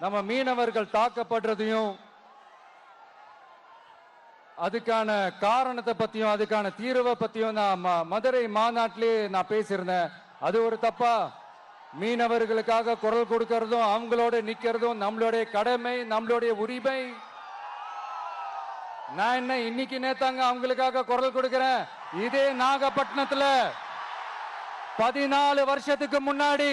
நம்ம மீனவர்கள் தாக்கப்படுறதையும் அதுக்கான காரணத்தை பத்தியும் அதுக்கான தீர்வை பத்தியும் நான் மதுரை மாநாட்டிலே நான் பேசியிருந்தேன். அது ஒரு தப்பா? மீனவர்களுக்காக குரல் கொடுக்கறதும் அவங்களோட நிக்கிறதும் நம்மளுடைய கடமை நம்மளுடைய உரிமை. நான் என்ன இன்னைக்கு நேத்தாங்க அவங்களுக்காக குரல் கொடுக்கிறேன்? இதே நாகப்பட்டினத்துல பதினாலு வருஷத்துக்கு முன்னாடி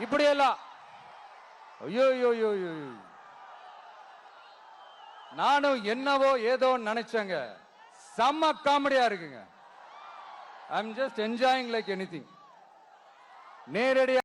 இப்படி எல்லாம் ஐயோ ஐயோ ஐயோ ஐயோ நானும் என்னவோ ஏதோ நினைச்சேங்க. செம்ம காமெடியா இருக்குங்க. I am just enjoying like anything நேரடியா